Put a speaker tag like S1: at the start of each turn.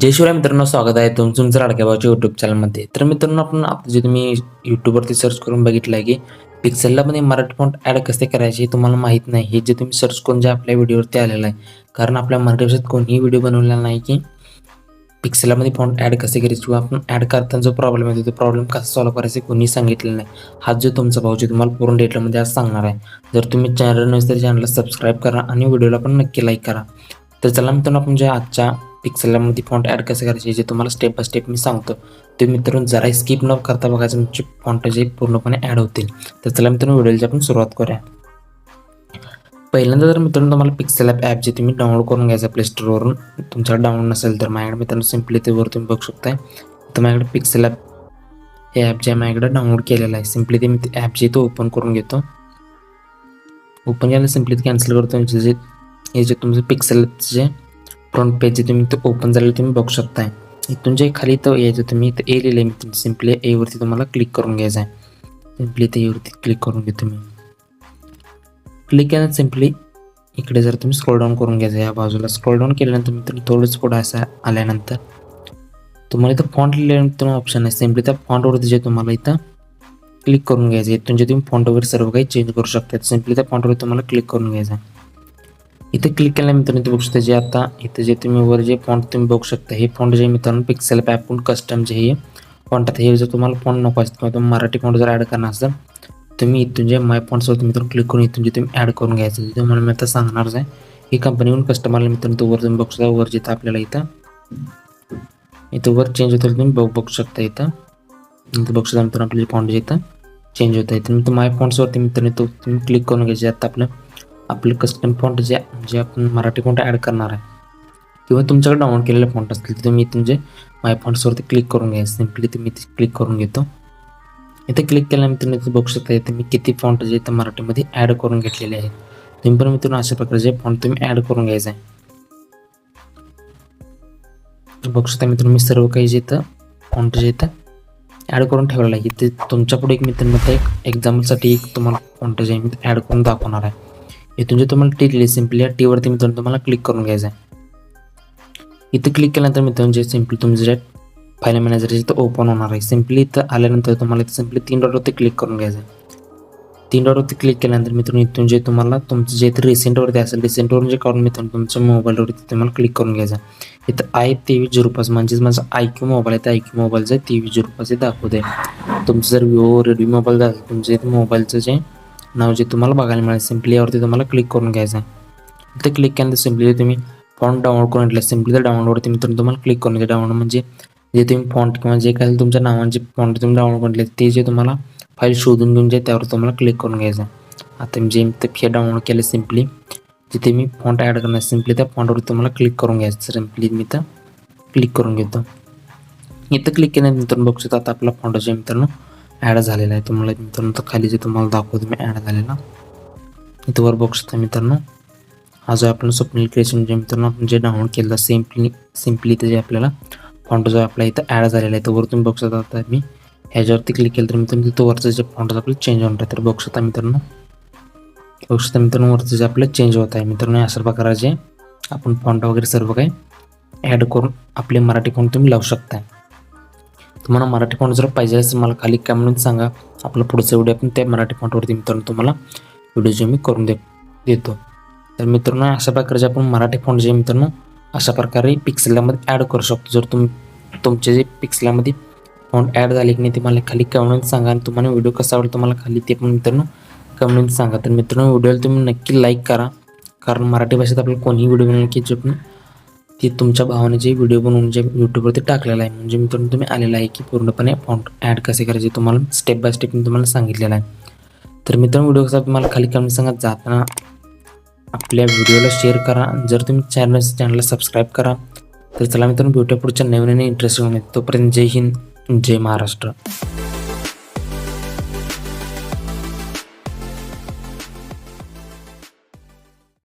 S1: जय शिवराय मित्रांनो स्वागत आहे तुमचं तुमचं लाडक्या भावाच्या यूट्यूब चॅनलमध्ये तर मित्रांनो आपण आता जे तुम्ही यूट्यूबवरती सर्च करून बघितलं आहे की पिक्सेललामध्ये मराठी फॉन्ट ॲड कसे करायचे हे तुम्हाला माहीत नाही. हे जे तुम्ही सर्च करून जे आपल्या व्हिडिओवरती आलेलं आहे. कारण आपल्या मराठी भाषेत कोणीही व्हिडिओ बनवलेला नाही की पिक्सेलामध्ये फॉन्ट ॲड कसे करायचे किंवा आपण ॲड करताना जो प्रॉब्लेम येतो तो प्रॉब्लेम कसा सॉल्व्ह करायचा कोणी सांगितलेलं नाही. हा जो तुमचा भाऊ जे तुम्हाला पूर्ण डेटेलमध्ये आज सांगणार आहे. जर तुम्ही चॅनल नसेल तर चॅनलला सबस्क्राईब करा आणि व्हिडिओला पण नक्की लाईक करा. तर चला मित्रांनो आपण जे आजच्या पिक्सेलमध्ये फॉन्ट ॲड कसं करायचे जे तुम्हाला स्टेप बाय स्टेप मी सांगतो. ते मित्रांनो जरा स्किप न करता बघायचं तुमचे फॉन्ट जे पूर्णपणे ॲड होतील. तर चला मित्रांनो व्हिडिओची आपण सुरुवात करूया. पहिल्यांदा जर मित्रांनो तुम्हाला पिक्सेल ॲप ॲप जे तुम्ही डाउनलोड करून घ्यायचं प्ले स्टोरवरून तुमच्याकडे डाउनलोड नसेल तर माझ्याकडे मित्रांनो सिम्पली ते वर तुम्ही बघू शकताय. तर माझ्याकडे पिक्सेल ॲप हे ॲप जे आहे माझ्याकडे डाउनलोड केलेलं आहे सिम्पली ते मी ते ॲप जे तो ओपन करून घेतो. ओपन केलं सिम्पली ते कॅन्सल करतो. जे हे जे तुमचं पिक्सेल जे फ्रंट पेज जे तुम्ही ओपन झालेलं तुम्ही बघू शकताय. इथून जे खाली तर यायचं तुम्ही इथं ए लिहिलं आहे मी सिम्पली एवरती तुम्हाला क्लिक करून घ्यायचं आहे सिम्पली ते एवरती क्लिक करून घेतो तुम्ही. क्लिक केल्यानंतर सिम्पली इकडे जर तुम्ही स्क्रोल डाऊन करून घ्यायचं या बाजूला स्क्रोल डाऊन केल्यानंतर तुम्ही थोडंच पुढं असं आल्यानंतर तुम्हाला इथं फॉन्ट लिहिल्यानंतर ऑप्शन आहे. सिम्पली त्या फॉन्टवरती जे तुम्हाला इथं क्लिक करून घ्यायचं आहे इथून जे तुम्ही फॉन्ट वगैरे सर्व काही चेंज करू शकता सिम्पली त्या फॉन्टवर तुम्हाला क्लिक करून घ्यायचं आहे इथे क्लिक केल्या मित्र इथे बघू शकता जे आता इथे जे तुम्ही वर जे फॉन्ट तुम्ही बघू शकता हे फॉन्ट जे मित्रांनो पिक्सेल ॲपकडून कस्टम जे हे फॉन्ट आता हे जर तुम्हाला फॉन्ट नको असतं किंवा तुम्ही मराठी फॉन्ट जर ॲड करणार असेल तुम्ही इथून जे माय फॉन्ट्सवरती मित्रांनो क्लिक करून इथून जे तुम्ही ॲड करून घ्यायचं ते तुम्हाला मी आता सांगणारच आहे. ही कंपनीहून कस्टमरला मित्रांनो तो वर तुम्ही बघू शकता वर जिथं आपल्याला इथं इथं वर चेंज होतं तुम्ही बघू बघू शकता इथं. इथं बघू शकता मित्रांनो आपले फॉन्ट जे इथं चेंज होत आहे तर माय फॉन्ट्सवरती मित्रांनो तो तुम्ही क्लिक करून घ्यायचे आता आपलं आपलं कस्टम फॉन्ट जे जे आपण मराठी फॉन्ट ॲड करणार आहे किंवा तुमच्याकडे डाउनलोड केलेले फॉन्ट असतील तर तुम्ही तुमचे माय फॉन्ट्सवरती क्लिक करून घ्यायचं सिम्पली तुम्ही ते क्लिक करून घेतो. इथे क्लिक केल्यानंतर तुम्ही बघू शकता इथे मी किती फॉन्ट जे इथं मराठीमध्ये ॲड करून घेतलेले आहेत. तुम्ही पण मित्रांनो अशा प्रकारचे फॉन्ट तुम्ही ॲड करून घ्यायचं आहे. बघू शकता मित्रांनो मी सर्व काही जे इथं फॉन्ट जे इथं ॲड करून ठेवलेलं आहे. इथे तुमच्यापुढे एक मित्रांमध्ये एक एक्झाम्पलसाठी एक तुम्हाला फॉन्ट जे मी ॲड करून दाखवणार आहे. इथून जे तुम्हाला टी दिली सिम्पली या टीवरती मित्रांनो तुम्हाला क्लिक करून घ्यायचं आहे. इथं क्लिक केल्यानंतर मित्रांनो जे सिम्पली तुमचं जे फाईल मॅनेजर इथं ओपन होणार आहे. सिम्पली इथं आल्यानंतर तुम्हाला इथं सिम्पली तीन डॉटवरती क्लिक करून घ्यायचं आहे. तीन डॉटवरती क्लिक केल्यानंतर मित्रांनो इथून जे तुम्हाला तुमचं जे इथं रिसेंटवरती असेल रिसेंटवरून जे काढून मित्रांनो तुमच्या मोबाईलवरती तुम्हाला क्लिक करून घ्यायचं आहे. इथं आय तेवीस झिरो पाच म्हणजेच माझा आय क्यू मोबाईल आहे त्या आय क्यू मोबाईलचं तेवीस झिरो पाच हे दाखवते तुमचं जर विवो रेडमी मोबाईल असेल तुमच्या इथे मोबाईलचं जे नाव जे तुम्हाला बघायला मिळेल सिम्पली यावरती तुम्हाला क्लिक करून घ्यायचं आहे. इथे क्लिक केल्यानंतर सिम्पली तुम्ही फॉन्ट डाउनलोड करून घेतला सिम्पली तर डाउनलोडवरती मित्रांनो तुम्हाला क्लिक करून घ्या. डाउनलोड म्हणजे जे तुम्ही फॉन्ट किंवा जे काही तुमच्या नावांचे फॉन्ट तुम्ही डाउनलोड करून ते जे तुम्हाला फाईल शोधून घेऊन जे त्यावर तुम्हाला क्लिक करून घ्यायचं आता मी जे ते फे डाउनलोड केलं सिम्पली जिथे मी फॉन्ट ॲड करणार सिम्पली त्या फॉन्टवर तुम्हाला क्लिक करून घ्यायचं सिम्पली मी तर क्लिक करून घेतो. इथं क्लिक केल्यानंतर बघू शकता आता आपला फॉन्ट जे मित्रांनो ॲड झालेला आहे. तुम्हाला मित्रांनो तर खाली जे तुम्हाला दाखवतो मी ॲड झालेला. इथं वर बघू शकता मित्रांनो. हा जो आपण स्वप्नील क्रिएशन जे मित्रांनो आपण जे डाउनलोड केलं सिम्पली सिम्पली ते जे आपल्याला फॉन्ट जो आपला इथं ॲड झालेला आहे तर वर तुम्ही बघू शकता आता मी. ह्याच्यावरती क्लिक केलं तर मित्रांनो तिथं वरचं जे फॉन्ट आपलं चेंज होणार आहे तर बघू शकता मित्रांनो. बघू शकता मित्रांनो वरचं जे आपलं चेंज होत आहे मित्रांनो अशा जे आपण फॉन्ट वगैरे सर्व काही ॲड करून आपले मराठी फॉन्ट तुम्ही लावू शकता तुम्हाला मराठी फॉन्ट जर पाहिजे असेल मला खाली कमेंट सांगा. आपलं पुढचं व्हिडिओ आपण त्या मराठी फॉन्टवरती मित्रांनो तुम्हाला व्हिडिओ जे मी करून दे देतो. तर मित्रांनो अशा प्रकारचे आपण मराठी फॉन्ट जे मित्रांनो अशा प्रकारे पिक्सेलामध्ये ॲड करू शकतो. जर तुम तुमचे जे पिक्सेलामध्ये फॉन्ट ॲड झाले की नाही ते मला खाली कमेंट सांगा आणि तुम्हाला व्हिडिओ कसा आवडेल तुम्हाला खाली ते पण मित्रांनो कमेंट सांगा. तर मित्रांनो व्हिडिओला तुम्ही नक्की लाईक करा. कारण मराठी भाषेत आपल्याला कोणीही व्हिडिओ बनवला की जे पण ती तुमच्या भावाने जे व्हिडिओ बनवून जे यूट्यूबवरती टाकलेला आहे. म्हणजे मित्रांनो तुम्ही आलेला आहे की पूर्णपणे फॉन्ट ॲड कसे करायचे तुम्हाला स्टेप बाय स्टेप मी तुम्हाला सांगितलेलं आहे. तर मित्रांनो व्हिडिओ कसा तुम्हाला खाली कमेंट सांगा. जाताना आपल्या व्हिडिओला शेअर करा. जर तुम्ही चॅनल चॅनलला सबस्क्राईब करा तर चला मित्रांनो भेटूया पुढच्या नवीन घेऊन इंटरेस्टिंग तोपर्यंत जय हिंद जय महाराष्ट्र.